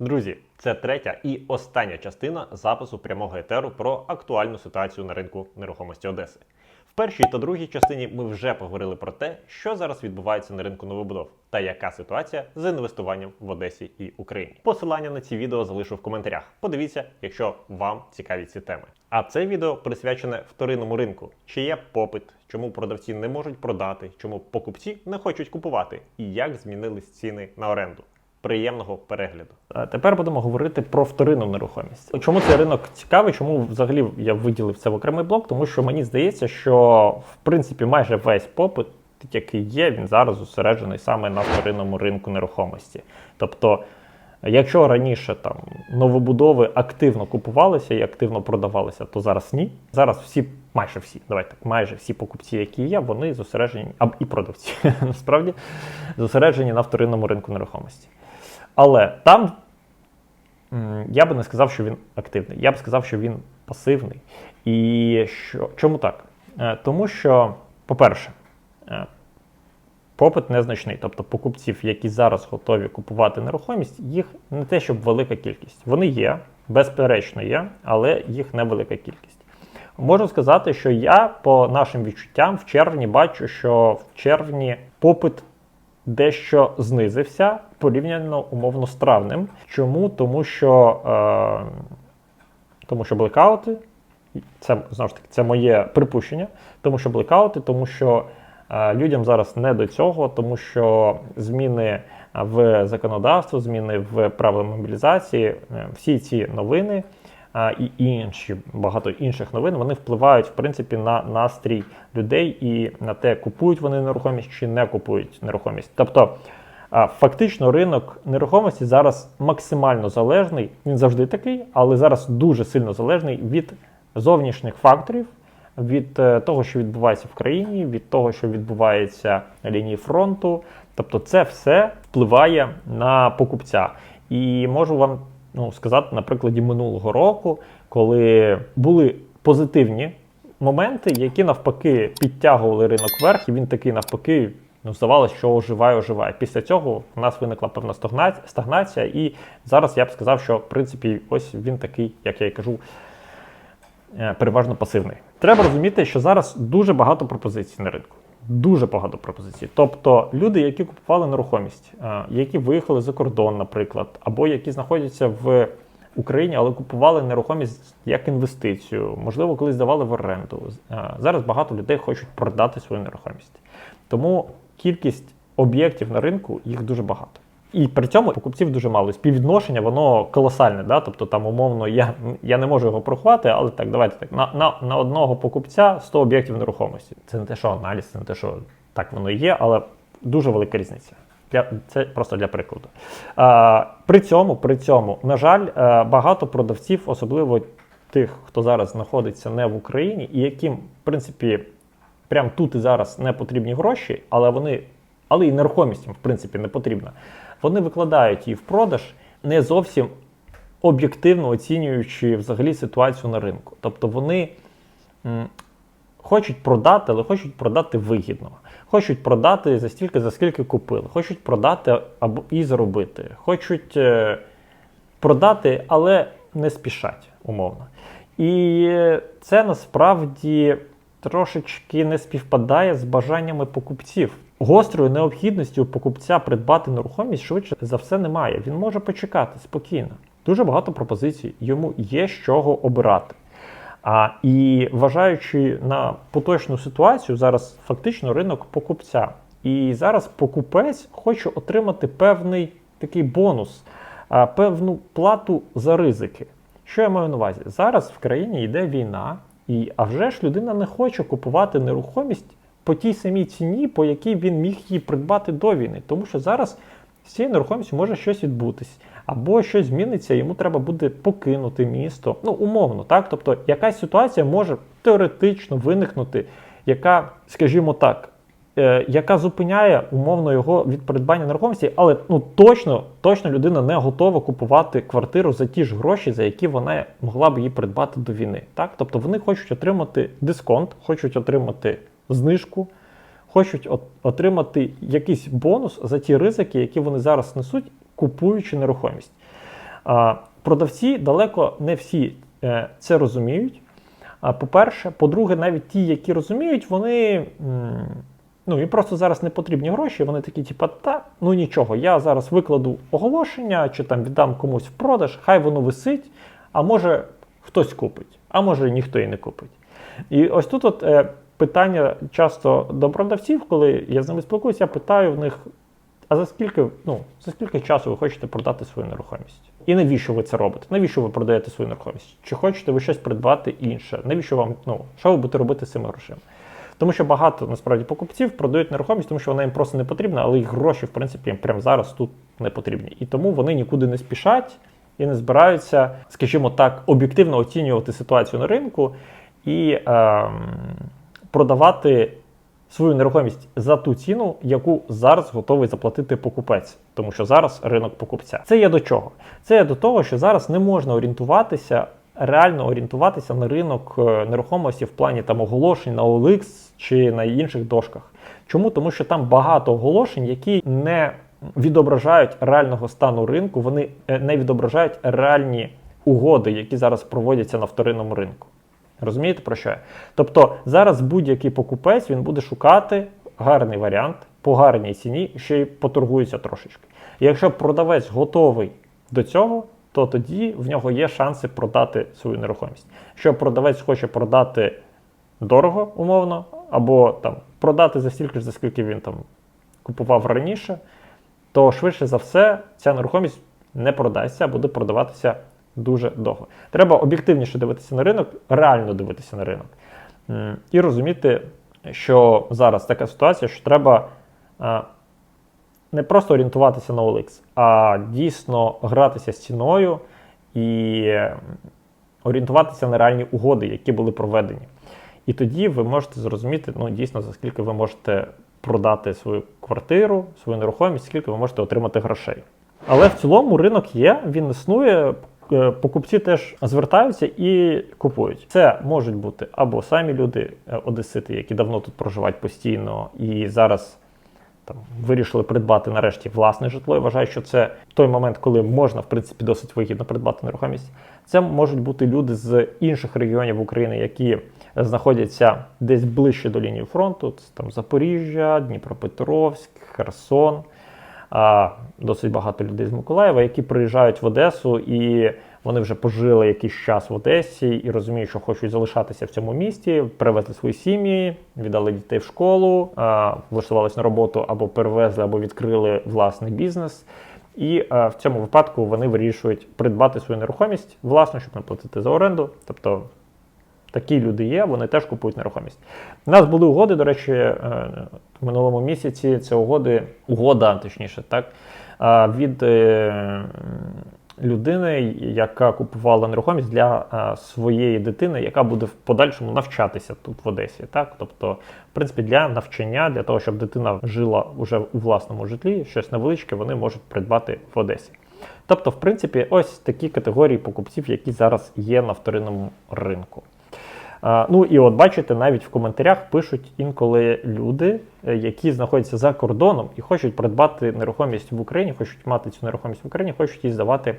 Друзі, це третя і остання частина запису прямого етеру про актуальну ситуацію на ринку нерухомості Одеси. В першій та другій частині ми вже поговорили про те, що зараз відбувається на ринку новобудов та яка ситуація з інвестуванням в Одесі і Україні. Посилання на ці відео залишу в коментарях. Подивіться, якщо вам цікаві ці теми. А це відео присвячене вторинному ринку, чи є попит, чому продавці не можуть продати, чому покупці не хочуть купувати, і як змінились ціни на оренду. Приємного перегляду. А тепер будемо говорити про вторинну нерухомість. Чому цей ринок цікавий? Чому взагалі я виділив це в окремий блок? Тому що мені здається, що в принципі майже весь попит, який є, він зараз зосереджений саме на вторинному ринку нерухомості. Тобто, якщо раніше там новобудови активно купувалися і активно продавалися, то зараз ні. Зараз всі, майже всі, давайте так, майже всі покупці, які є, вони зосереджені, а і продавці насправді зосереджені на вторинному ринку нерухомості. Але там я би не сказав, що він активний. Я б сказав, що він пасивний. І що, чому так? Е, Тому що, по-перше, е, попит незначний. Тобто покупців, які зараз готові купувати нерухомість, їх не те, щоб велика кількість. Вони є, безперечно є, але їх невелика кількість. Можу сказати, що я по нашим відчуттям в червні бачу, що в червні попит дещо знизився порівняно умовно з травнем. Чому? Тому що, е, тому що блекаути, це знову ж таки це моє припущення, тому що блекаути, тому що е, людям зараз не до цього, тому що зміни в законодавство, зміни в правила мобілізації, е, всі ці новини. І інші багато інших новин вони впливають в принципі на настрій людей і на те, купують вони нерухомість чи не купують нерухомість. Тобто фактично ринок нерухомості зараз максимально залежний. Він завжди такий, але зараз дуже сильно залежний від зовнішніх факторів, від е, того, що відбувається в країні, від того, що відбувається на лінії фронту. Тобто, це все впливає на покупця. І можу вам ну, сказати на прикладі минулого року, коли були позитивні моменти, які навпаки підтягували ринок вверх, і він такий навпаки. Ну, здавалося, що оживає, оживає. Після цього у нас виникла певна стагнація, і зараз я б сказав, що в принципі ось він такий, як я і кажу, е, переважно пасивний. Треба розуміти, що зараз дуже багато пропозицій на ринку. Дуже багато пропозицій. Тобто люди, які купували нерухомість, е, які виїхали за кордон, наприклад, або які знаходяться в Україні, але купували нерухомість як інвестицію, можливо, колись здавали в оренду. Е, Зараз багато людей хочуть продати свою нерухомість. Тому кількість об'єктів на ринку їх дуже багато. І при цьому покупців дуже мало. Співвідношення воно колосальне. Да? Тобто там умовно я, я не можу його порахувати, але так, давайте так. На, на, на одного покупця 100 об'єктів нерухомості. Це не те, що аналіз, це не те, що так воно і є, але дуже велика різниця. Для, це просто для прикладу. А, при цьому, при цьому, на жаль, е, багато продавців, особливо тих, хто зараз знаходиться не в Україні, і яким, в принципі, прямо тут і зараз не потрібні гроші, але вони, але і нерухомість їм, в принципі, не потрібна. Вони викладають її в продаж не зовсім об'єктивно оцінюючи взагалі ситуацію на ринку. Тобто вони хочуть продати, але хочуть продати вигідно. Хочуть продати за стільки, за скільки купили, хочуть продати або і заробити, хочуть е, продати, але не спішать, умовно. І це насправді трошечки не співпадає з бажаннями покупців. Гострої необхідності у покупця придбати нерухомість швидше за все немає. Він може почекати спокійно. Дуже багато пропозицій, йому є з чого обирати. А, і вважаючи на поточну ситуацію, зараз фактично ринок покупця. І зараз покупець хоче отримати певний такий бонус, а, певну плату за ризики. Що я маю на увазі? Зараз в країні йде війна, і а вже ж людина не хоче купувати нерухомість по тій самій ціні, по якій він міг її придбати до війни. Тому що зараз з цією нерухомістю може щось відбутись, або щось зміниться, йому треба буде покинути місто. Ну, умовно, так? Тобто, якась ситуація може теоретично виникнути, яка, скажімо так, е, яка зупиняє умовно його від придбання нерухомості, але ну точно, точно людина не готова купувати квартиру за ті ж гроші, за які вона могла б її придбати до війни. Так? Тобто вони хочуть отримати дисконт, хочуть отримати знижку, хочуть от- отримати якийсь бонус за ті ризики, які вони зараз несуть, купуючи нерухомість. Продавці далеко не всі е, це розуміють. По-перше, по-друге, навіть ті, які розуміють, вони. Ну, і просто зараз не потрібні гроші. Вони такі, типу, та ну нічого, я зараз викладу оголошення чи там віддам комусь в продаж, хай воно висить, а може хтось купить, а може ніхто і не купить. І ось тут от, е, питання часто до продавців, коли я з ними спілкуюся, я питаю в них: а за скільки, ну, за скільки часу ви хочете продати свою нерухомість? І навіщо ви це робите? Навіщо ви продаєте свою нерухомість? Чи хочете ви щось придбати інше? Навіщо вам, ну, що ви будете робити з цими грошима? Тому що багато насправді покупців продають нерухомість, тому що вона їм просто не потрібна, але їх гроші, в принципі, їм прямо зараз тут не потрібні. І тому вони нікуди не спішать і не збираються, скажімо так, об'єктивно оцінювати ситуацію на ринку і ем, продавати свою нерухомість за ту ціну, яку зараз готовий заплатити покупець, тому що зараз ринок покупця. Це є до чого? Це є до того, що зараз не можна орієнтуватися, реально орієнтуватися на ринок е, нерухомості в плані там оголошень на OLX чи на інших дошках. Чому? Тому що там багато оголошень, які не відображають реального стану ринку, вони е, не відображають реальні угоди, які зараз проводяться на вторинному ринку. Розумієте про що я? Тобто зараз будь-який покупець він буде шукати гарний варіант по гарній ціні, ще й поторгується трошечки. І якщо продавець готовий до цього, то тоді в нього є шанси продати свою нерухомість. Якщо продавець хоче продати дорого, умовно, або там продати за стільки ж, за скільки він там купував раніше, то швидше за все ця нерухомість не продасться, а буде продаватися дуже довго. Треба об'єктивніше дивитися на ринок, реально дивитися на ринок. І розуміти, що зараз така ситуація, що треба не просто орієнтуватися на OLX, а дійсно гратися з ціною і орієнтуватися на реальні угоди, які були проведені. І тоді ви можете зрозуміти, ну дійсно, за скільки ви можете продати свою квартиру, свою нерухомість, скільки ви можете отримати грошей. Але в цілому ринок є, він існує. Е, Покупці теж звертаються і купують. Це можуть бути або самі люди, е, одесити, які давно тут проживають постійно і зараз там вирішили придбати нарешті власне житло. і вважаю, що це той момент, коли можна в принципі досить вигідно придбати нерухомість. Це можуть бути люди з інших регіонів України, які знаходяться десь ближче до лінії фронту. Це там Запоріжжя, Дніпропетровськ, Херсон. Досить багато людей з Миколаєва, які приїжджають в Одесу і вони вже пожили якийсь час в Одесі і розуміють, що хочуть залишатися в цьому місті, привезли свої сім'ї, віддали дітей в школу, влаштувалися на роботу або перевезли, або відкрили власний бізнес. І в цьому випадку вони вирішують придбати свою нерухомість власно, щоб не платити за оренду. Тобто такі люди є, вони теж купують нерухомість. У нас були угоди, до речі, е, в минулому місяці. Це угоди, угода, точніше, так, від е, людини, яка купувала нерухомість для своєї дитини, яка буде в подальшому навчатися тут в Одесі. Так? Тобто, в принципі, для навчання, для того, щоб дитина жила уже у власному житлі, щось невеличке, вони можуть придбати в Одесі. Тобто, в принципі, ось такі категорії покупців, які зараз є на вторинному ринку. Ну і от бачите, навіть в коментарях пишуть інколи люди, е, які знаходяться за кордоном і хочуть придбати нерухомість в Україні, хочуть мати цю нерухомість в Україні, хочуть її здавати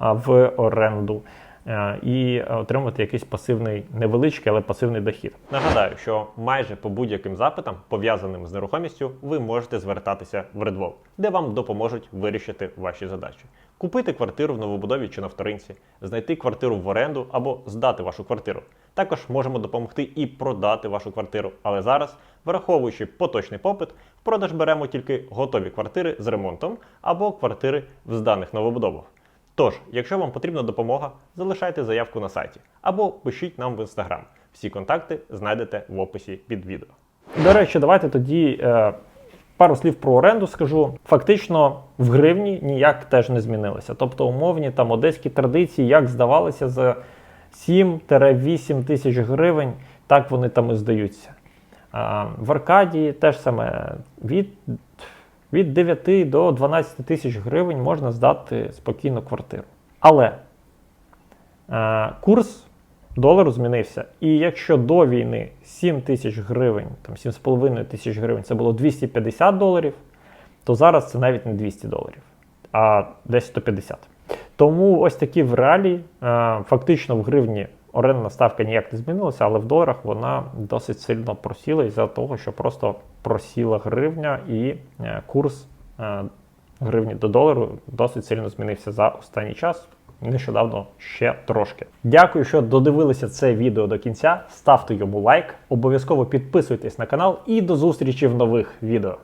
в оренду е, і отримати якийсь пасивний, невеличкий, але пасивний дохід. Нагадаю, що майже по будь-яким запитам, пов'язаним з нерухомістю, ви можете звертатися в Redwall, де вам допоможуть вирішити ваші задачі. Купити квартиру в новобудові чи на вторинці, знайти квартиру в оренду або здати вашу квартиру. Також можемо допомогти і продати вашу квартиру. Але зараз, враховуючи поточний попит, в продаж беремо тільки готові квартири з ремонтом або квартири в зданих новобудовах. Тож, якщо вам потрібна допомога, залишайте заявку на сайті або пишіть нам в інстаграм. Всі контакти знайдете в описі під відео. До речі, давайте тоді е, пару слів про оренду скажу. Фактично в гривні ніяк теж не змінилося. Тобто умовні там одеські традиції, як здавалися за 7-8 тисяч гривень, так вони там і здаються. А, в Аркадії теж саме від, від 9 до 12 тисяч гривень можна здати спокійно квартиру. Але е, курс долару змінився. І якщо до війни 7 тисяч гривень, там 7,5 тисяч гривень це було 250 доларів, то зараз це навіть не 200 доларів, а десь 150. Тому ось такі в реалі, е, фактично в гривні орендна ставка ніяк не змінилася, але в доларах вона досить сильно просіла із-за того, що просто просіла гривня і е, курс е, гривні до долару досить сильно змінився за останній час. Нещодавно ще трошки. Дякую, що додивилися це відео до кінця. Ставте йому лайк, обов'язково підписуйтесь на канал і до зустрічі в нових відео.